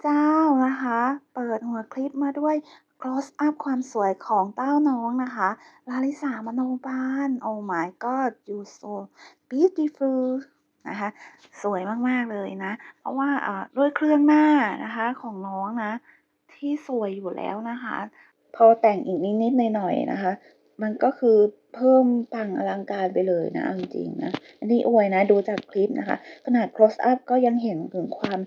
เจ้านะคะ เปิดหัวคลิปมาด้วย close up ความสวยของเต้าน้องนะคะ ลาลิสามโนบาล Oh my god you so beautiful นะคะ สวยมาก ๆ เลยนะ เพราะว่าด้วยเครื่องหน้านะคะของน้องนะ ที่สวยอยู่แล้วนะคะ พอแต่งอีกนิด ๆ หน่อย ๆ นะคะ มันก็คือเพิ่มปังอลังการไปเลยนะเอาจริงๆนะอันนี้อวยนะดูจากคลิปนะคะ ขนาด close up ก็ยังเห็นถึงความ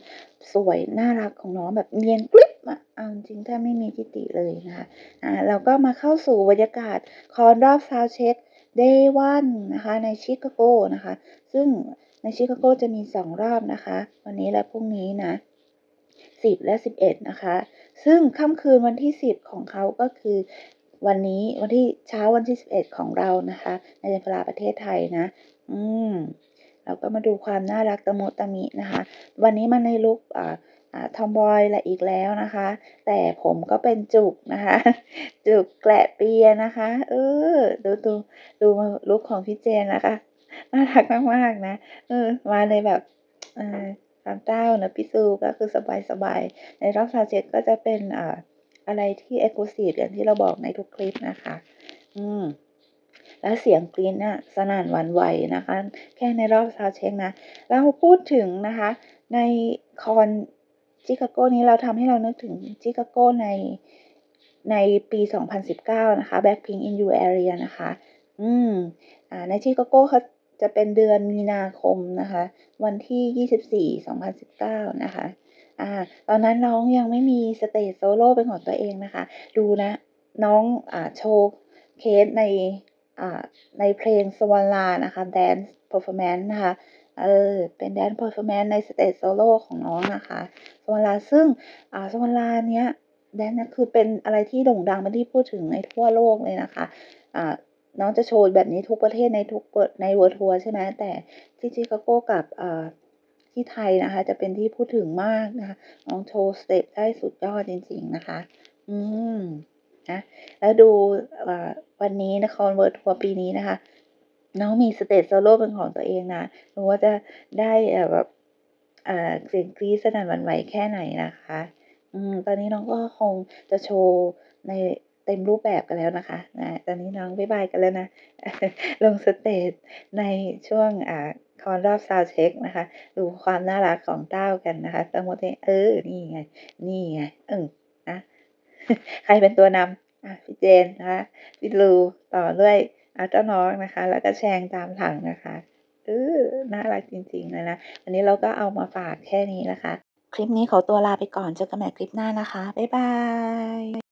สวยน่ารักของน้องแบบเนียนกริ๊บอะเอาจริงๆแทบไม่มีทิฐิเลยนะคะอ่าเราก็มาเข้าสู่บรรยากาศคอนรอบ sound check day 1นะคะในชิคาโกนะคะ ซึ่งในชิคาโกจะมี 2 รอบนะคะ วันนี้และพรุ่งนี้นะ 10 และ 11 นะคะ ซึ่งค่ำคืนวันที่ 10 ของเขาก็คือ วันนี้วันที่เช้าวันที่11ของเรานะคะ ในเวลาประเทศไทยนะ อืมเราก็มาดูความน่ารักตะมุตะมินะคะ วันนี้มาในลุกอ่าอ่าทอมบอยละอีกแล้วนะคะ แต่ผมก็เป็นจุกนะคะ จุกแกละเปียนะคะ เออ ดูดูดูลุกของพี่เจนนะคะ น่ารักมากๆนะ เออ มาในแบบเออความเจ้านะพี่ซูก็คือสบายๆ ในรอบ sound check ก็จะเป็นอ่า อะไรที่ exclusive อย่างที่เราบอกในทุกคลิปนะคะ อืม แล้วเสียงกรี๊ดเนี่ยสนั่นหวั่นไหวนะคะ แค่ในรอบ sound check นะ เราพูดถึงนะคะ ในคอนชิคาโกนี้เราทำให้เรานึกถึงชิคาโกในในปี 2019 นะคะ Blackpink in Your Area นะคะ อืม อ่า ในชิคาโกเขาจะเป็นเดือนมีนาคมนะคะ วันที่ 24 2019 นะคะ อ่า ตอนนั้นน้องยังไม่มีสเตจโซโล่เป็นของตัวเองนะคะ ดูนะ น้องอ่าโชว์เคสในอ่าในเพลง Swanla นะคะ Dance Performance นส์นะคะเออเป็น Dance Performance ในสเตจโซโล่ของน้องนะคะ Swanla ซึ่งอ่า Swanla เนี้ยแดนซ์นี่ยคือเป็นอะไรที่โด่งดังเป็นที่พูดถึงในทั่วโลกเลยนะคะอ่าน้องจะโชว์แบบนี้ทุกประเทศในทุกเปิดใน World Tour ใช่ไหมแต่ที่ชิคาโกกับอ่า ที่ไทยนะคะ จะเป็นที่พูดถึงมากนะคะน้องโชว์สเต็ปได้สุดยอดจริง ๆ นะคะ อืมนะแล้วดูวันนี้นะคร World Tour ปีนี้นะคะ น้องมีสเตจโซโล่เป็นของตัวเองนะรู้ว่าจะได้แบบอ่าเสียงกรี๊ดสนั่นหวั่นไหวแค่ไหนนะคะ อืมตอนนี้น้องก็คงจะโชว์ใน เต็มรูปแบบกันแล้วนะคะนะตอนนี้น้องบ๊ายบายกันแล้วนะ ลงสเตจในช่วงอ่าคอนรอบ sound check นะคะ ดูความน่ารักของเต้ากันนะคะตะมุตะมิเออ นี่ไง นี่ไงอืมนะใครเป็นตัวนำอ่าพี่เจนนะคะพี่ลูต่อด้วยอาเจ้าน้องนะคะ แล้วก็แชงตามหลังนะคะเออน่ารักจริงๆเลยนะวันนี้เราก็เอามาฝากแค่นี้นะคะ คลิปนี้ขอตัวลาไปก่อนเจอกันใหม่คลิปหน้านะคะ บ๊ายบาย